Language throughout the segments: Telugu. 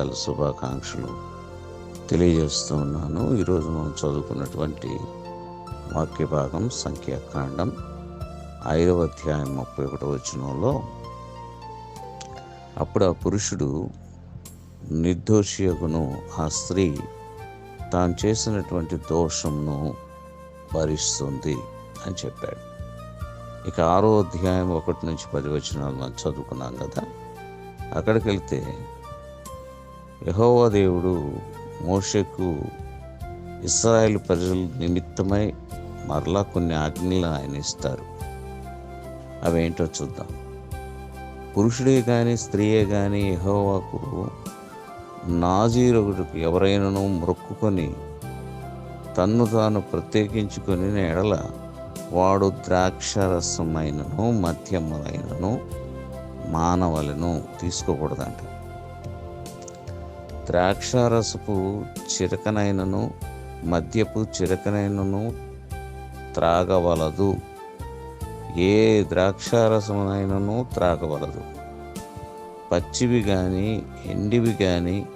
వందనాలు శుభాకాంక్షలు తెలియజేస్తూ ఉన్నాను. ఈరోజు మనం చదువుకున్నటువంటి వాక్య భాగం సంఖ్యాకాండం ఐదవ అధ్యాయం ముప్పై ఒకటో వచనంలో అప్పుడు ఆ పురుషుడు నిర్దోషియకును ఆ స్త్రీ తాను చేసినటువంటి దోషంను భరిస్తుంది అని చెప్పాడు. ఇక ఆరో అధ్యాయం ఒకటి నుంచి పది వచనాలు మనం చదువుకున్నాం కదా అక్కడికి వెళ్తే యహోవా దేవుడు మోషకు ఇస్రాయేల్ ప్రజల నిమిత్తమై మరలా కొన్ని ఆజ్ఞలు ఆయన ఇస్తారు. అవేంటో చూద్దాం. పురుషుడే కానీ స్త్రీయే కానీ యహోవాకు నాజీరొకటికి ఎవరైనాను మొక్కుకొని తన్ను తాను ప్రత్యేకించుకొని ఎడల వాడు ద్రాక్షరసమైనను మద్యములైనను మానవలను తీసుకోకూడదంట. ద్రాక్షారసపు చిరకనైనను మద్యపు చిరకనైనను త్రాగవలదు. ఏ ద్రాక్షారసమునైనను త్రాగవలదు. పచ్చివి కానీ ఎండివి కానీ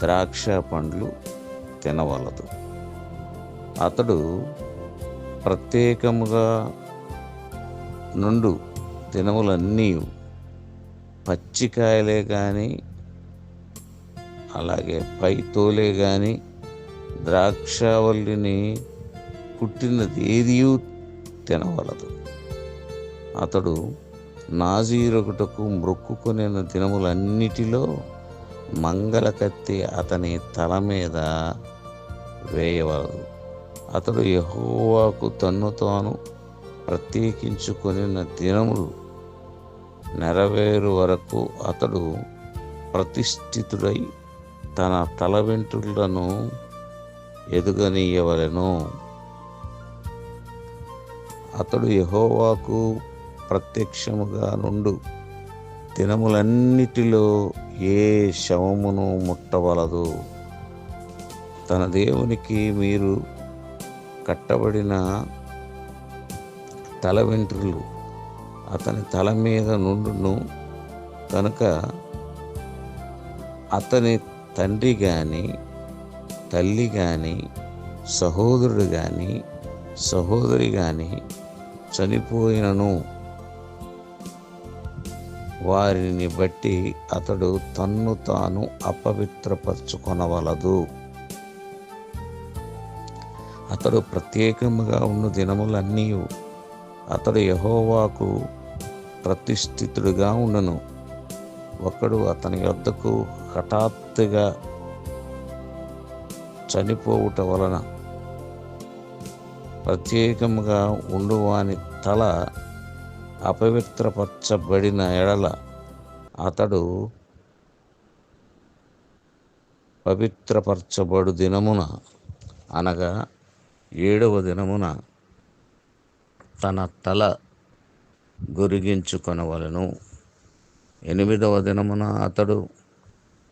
ద్రాక్ష పండ్లు తినవలదు. అతడు ప్రత్యేకముగా నుండు దినములన్నీ పచ్చికాయలే కానీ అలాగే పై తోలే కానీ ద్రాక్షావల్లిని పుట్టినది ఏదియూ తినవలదు. అతడు నాజీరొకటకు మ్రొక్కుకొనిన దినములన్నిటిలో మంగళ కత్తి అతని తల మీద వేయవలదు. అతడు యహోవాకు తన్ను తాను ప్రత్యేకించుకొనిన దినములు నెరవేరు వరకు అతడు ప్రతిష్ఠితుడై తన తల వెంట్రులను ఎదుగనీయవలెను. అతడు యహోవాకు ప్రత్యక్షముగా నుండు దినములన్నిటిలో ఏ శవమును ముట్టవలదు. తన దేవునికి మీరు కట్టబడిన తల వెంట్రులు అతని తల మీద నుండును కనుక అతని తండ్రి కానీ తల్లి కానీ సహోదరుడు కానీ సహోదరి కానీ చనిపోయినను. వారిని బట్టి అతడు తన్ను తాను అపవిత్రపరచుకొనవలదు. అతడు ప్రత్యేకముగా ఉన్న దినములన్నీ అతడు యహోవాకు ప్రతిష్ఠితుడుగా ఉండను ఒకడు అతని యొద్దకు హఠాత్తుగా చనిపోవుట వలన ప్రత్యేకముగా ఉండువాని తల అపవిత్రపరచబడిన ఎడల అతడు పవిత్రపరచబడు దినమున అనగా ఏడవ దినమున తన తల గొరిగించుకొనవలను. ఎనిమిదవ దినమున అతడు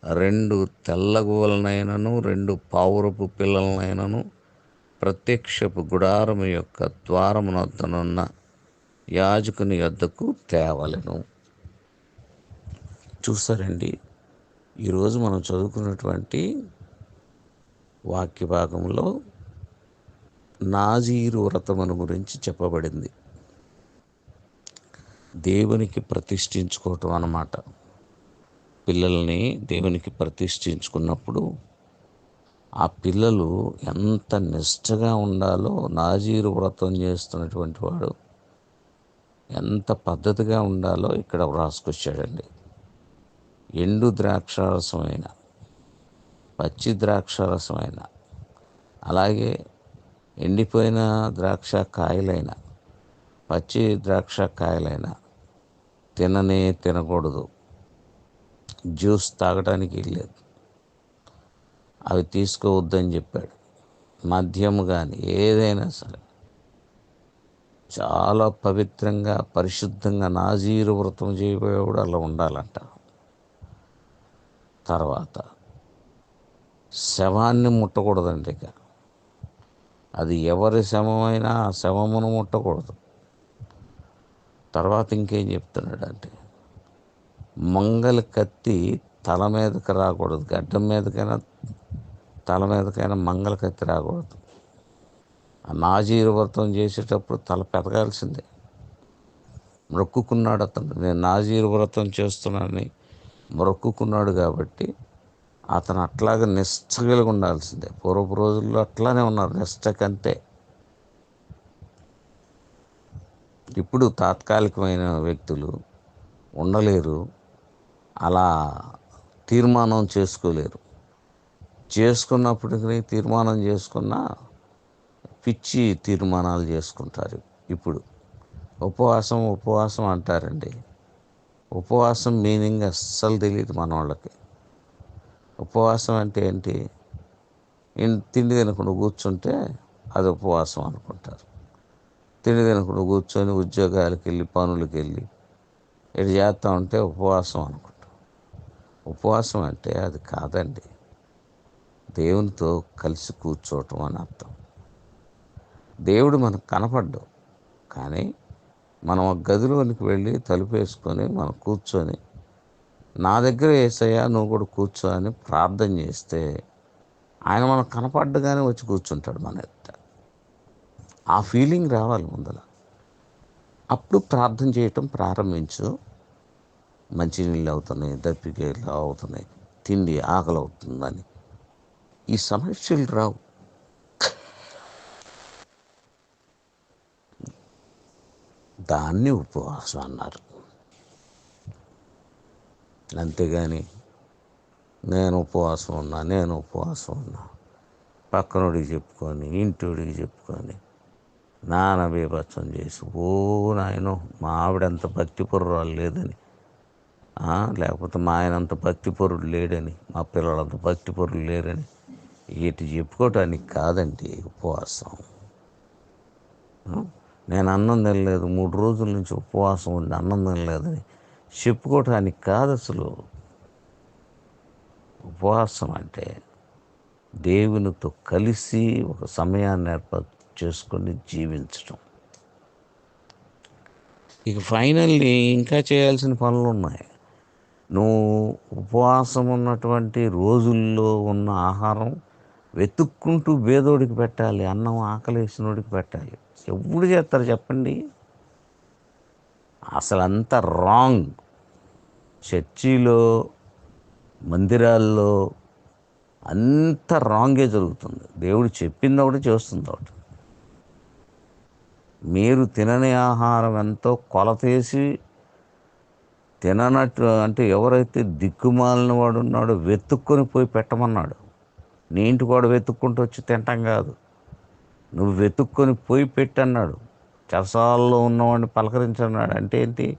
రెండు తెల్లగువలనైనను రెండు పావురపు పిల్లలనైనను ప్రత్యక్షపు గుడారము యొక్క ద్వారమునొద్దనున్న యాజకుని యొద్దకు తేవలెను. చూసారండి ఈరోజు మనం చదువుకున్నటువంటి వాక్య భాగంలో నాజీరు వ్రతమును గురించి చెప్పబడింది. దేవునికి ప్రతిష్ఠించుకోవటం అన్నమాట. పిల్లల్ని దేవునికి ప్రతిష్ఠించుకున్నప్పుడు ఆ పిల్లలు ఎంత నిష్టగా ఉండాలో నాజీరు వ్రతం చేస్తున్నటువంటి వాడు ఎంత పద్ధతిగా ఉండాలో ఇక్కడ వ్రాసుకొచ్చాడండి. ఎండు ద్రాక్షారసమైన పచ్చి ద్రాక్షారసమైన అలాగే ఎండిపోయిన ద్రాక్ష కాయలైన పచ్చి ద్రాక్ష కాయలైన తిననే తినకూడదు. జ్యూస్ తాగడానికి లేదు అవి తీసుకోవద్దని చెప్పాడు. మద్యము కానీ ఏదైనా సరే. చాలా పవిత్రంగా పరిశుద్ధంగా నాజీరు వ్రతం చేయబోయేవాడు అలా ఉండాలంట. తర్వాత శవాన్ని ముట్టకూడదండి ఇక. అది ఎవరి శవమైనా ఆ శవమును ముట్టకూడదు. తర్వాత ఇంకేం చెప్తున్నాడంటే మంగలి కత్తి తల మీదకి రాకూడదు. గడ్డం మీదకైనా తల మీదకైనా మంగళ కత్తి రాకూడదు. ఆ నాజీరు వ్రతం చేసేటప్పుడు తల పెరగాల్సిందే మొక్కుకున్నాడు అతను. నేను నాజీరు వ్రతం చేస్తున్నానని మొక్కుకున్నాడు కాబట్టి అతను అట్లాగే నిష్ట కలిగి ఉండాల్సిందే. పూర్వపు రోజుల్లో అట్లానే ఉన్నారు నిష్ఠకంతే. ఇప్పుడు తాత్కాలికమైన వ్యక్తులు ఉండలేరు. అలా తీర్మానం చేసుకోలేరు. చేసుకున్నప్పటికీ తీర్మానం చేసుకున్న పిచ్చి తీర్మానాలు చేసుకుంటారు ఇప్పుడు. ఉపవాసం ఉపవాసం అంటారండి. ఉపవాసం మీనింగ్ అస్సలు తెలియదు మన వాళ్ళకి ఉపవాసం అంటే ఏంటి? తిండి తినకుండా కూర్చుంటే అది ఉపవాసం అనుకుంటారు. తిండి తినకుండా కూర్చొని ఉద్యోగాలకు వెళ్ళి పనులకు వెళ్ళి ఇటు చేస్తూ ఉంటే ఉపవాసం అనుకుంటారు. ఉపవాసం అంటే అది కాదండి. దేవునితో కలిసి కూర్చోవటం అని అర్థం. దేవుడు మనకు కనపడ్డు కానీ మనం ఒక గదిలోనికి వెళ్ళి తలుపు వేసుకొని మనం కూర్చొని నా దగ్గర ఏసయ్యా నువ్వు కూడా కూర్చో అని ప్రార్థన చేస్తే ఆయన మనకు కనపడ్డగానే వచ్చి కూర్చుంటాడు మన ఆ ఫీలింగ్ రావాలి ముందల. అప్పుడు ప్రార్థన చేయటం ప్రారంభించు. మంచినీళ్ళు అవుతున్నాయి దప్పికేళ్ళు అవుతున్నాయి తిండి ఆకలి అవుతుందని. ఈ సమస్యలు రావు. దాన్ని ఉపవాసం అన్నారు. అంతేగాని నేను ఉపవాసం ఉన్నా నేను ఉపవాసం ఉన్నా పక్కనోడికి చెప్పుకొని ఇంటోడికి చెప్పుకొని నాన్న బీభత్సం చేసి ఓ నాయనో మా ఆవిడంత భక్తి పుర్రాలు లేదని లేకపోతే మా ఆయన అంత భక్తిపరుడు లేడని మా పిల్లలంత భక్తిపరులు లేరని ఇటు చెప్పుకోవటానికి కాదండి ఉపవాసం. నేను అన్నం తినలేదు మూడు రోజుల నుంచి ఉపవాసం ఉండి అన్నం తినలేదని చెప్పుకోవటానికి కాదు అసలు. ఉపవాసం అంటే దేవునితో కలిసి ఒక సమయాన్ని ఏర్పాటు చేసుకొని జీవించటం. ఇక ఫైనల్లీ ఇంకా చేయాల్సిన పనులు ఉన్నాయి. నువ్వు ఉపవాసం ఉన్నటువంటి రోజుల్లో ఉన్న ఆహారం వెతుక్కుంటూ బేదోడికి పెట్టాలి అన్నం ఆకలేసినోడికి పెట్టాలి. ఎప్పుడు చేస్తారు చెప్పండి? అసలు అంత రాంగ్. చర్చిలో మందిరాల్లో అంత రాంగే జరుగుతుంది. దేవుడు చెప్పింది ఒకటి చేస్తుంది ఒకటి. మీరు తినని ఆహారం ఎంతో కొలతేసి తిననట్టు అంటే ఎవరైతే దిక్కుమాలిన వాడు ఉన్నాడో వెతుక్కొని పోయి పెట్టమన్నాడు. నీ ఇంటి కూడా వెతుక్కుంటూ వచ్చి తింటాం కాదు. నువ్వు వెతుక్కొని పోయి పెట్టన్నాడు. చెరసాలలో ఉన్నవాడిని పలకరించన్నాడు. అంటే ఏంటి?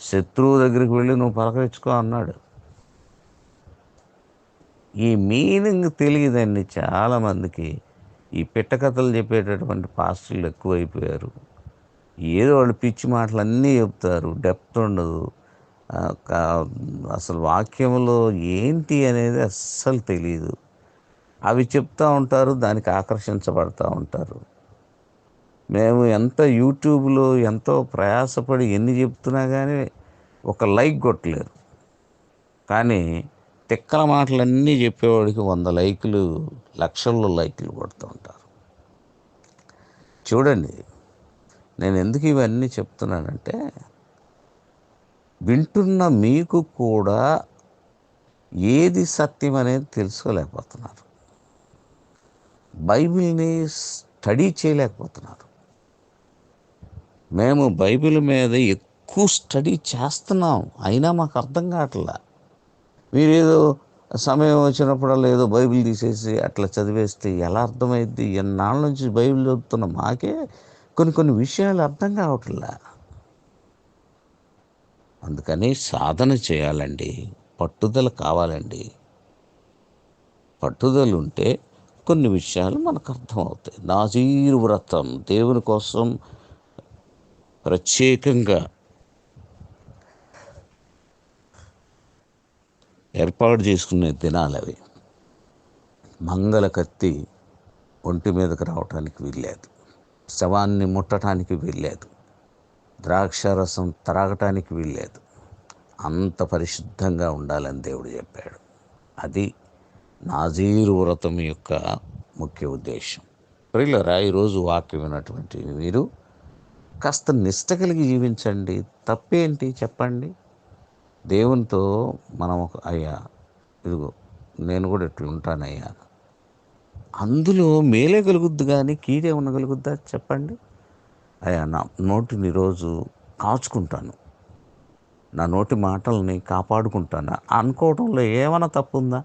శత్రువు దగ్గరికి వెళ్ళి నువ్వు పలకరించుకో అన్నాడు. ఈ మీనింగ్ తెలియదండి చాలామందికి. ఈ పిట్టకథలు చెప్పేటటువంటి పాస్టర్లు ఎక్కువైపోయారు. ఏదో వాళ్ళు పిచ్చి మాటలు అన్నీ చెప్తారు. డెప్త్ ఉండదు. అసలు వాక్యంలో ఏంటి అనేది అస్సలు తెలియదు అవి చెప్తూ ఉంటారు దానికి ఆకర్షించబడతా ఉంటారు. మేము ఎంత యూట్యూబ్లో ఎంతో ప్రయాసపడి ఎన్ని చెప్తున్నా కానీ ఒక లైక్ కొట్టలేరు. కానీ తిక్కల మాటలన్నీ చెప్పేవాడికి వంద లైకులు లక్షల్లో లైకులు కొడుతూ ఉంటారు. చూడండి నేను ఎందుకు ఇవన్నీ చెప్తున్నానంటే వింటున్న మీకు కూడా ఏది సత్యం అనేది తెలుసుకోలేకపోతున్నారు. బైబిల్ని స్టడీ చేయలేకపోతున్నారు. మేము బైబిల్ మీద ఎక్కువ స్టడీ చేస్తున్నాం. అయినా మాకు అర్థం కావట్లా. మీరేదో సమయం వచ్చినప్పుడల్లా ఏదో బైబిల్ తీసేసి అట్లా చదివేస్తే ఎలా అర్థమైద్ది? ఎన్నాళ్ళ నుంచి బైబిల్ చదువుతున్న మాకే కొన్ని కొన్ని విషయాలు అర్థం కావట్లా. అందుకని సాధన చేయాలండి. పట్టుదల కావాలండి. పట్టుదల ఉంటే కొన్ని విషయాలు మనకు అర్థమవుతాయి. నాజీరు వ్రతం దేవుని కోసం ప్రత్యేకంగా ఏర్పాటు చేసుకునే దినాలు అవి. మంగళ కత్తి ఒంటి మీదకి రావటానికి వీల్లేదు. శవాన్ని ముట్టడానికి వీల్లేదు. ద్రాక్ష రసం త్రాగటానికి వీల్లేదు. అంత పరిశుద్ధంగా ఉండాలని దేవుడు చెప్పాడు. అది నాజీరు వ్రతం యొక్క ముఖ్య ఉద్దేశం. ప్రియులరా ఈరోజు వాక్యం విన్నటువంటి మీరు కాస్త నిష్ట కలిగి జీవించండి. తప్పేంటి చెప్పండి? దేవునితో మనం ఒక అయ్యా ఇదిగో నేను కూడా ఇట్లా అందులో మేలే కలుగుద్దు కానీ కీడే ఉండగలుగుద్దా? చెప్పండి. అయ్యా నా నోటిని రోజు కాచుకుంటాను. నా నోటి మాటల్ని కాపాడుకుంటాను. అనుకోవడంలో ఏమైనా తప్పు ఉందా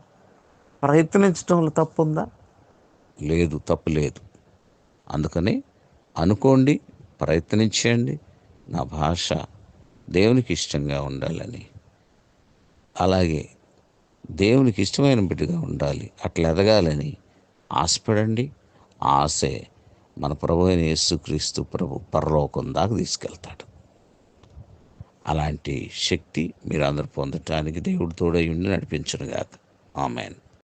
ప్రయత్నించడంలో తప్పు ఉందా లేదు తప్పు లేదు. అందుకని అనుకోండి ప్రయత్నించండి నా భాష దేవునికి ఇష్టంగా ఉండాలని. అలాగే దేవునికి ఇష్టమైన బిడ్డగా ఉండాలి. అట్లా ఎదగాలని ఆశపడండి. ఆశే మన ప్రభు అయిన యేసుక్రీస్తు ప్రభు పరలోకం దాకా తీసుకెళ్తాడు. అలాంటి శక్తి మీరు అందరు పొందటానికి దేవుడు తోడై ఉండి నడిపించను గాక ఆమెను.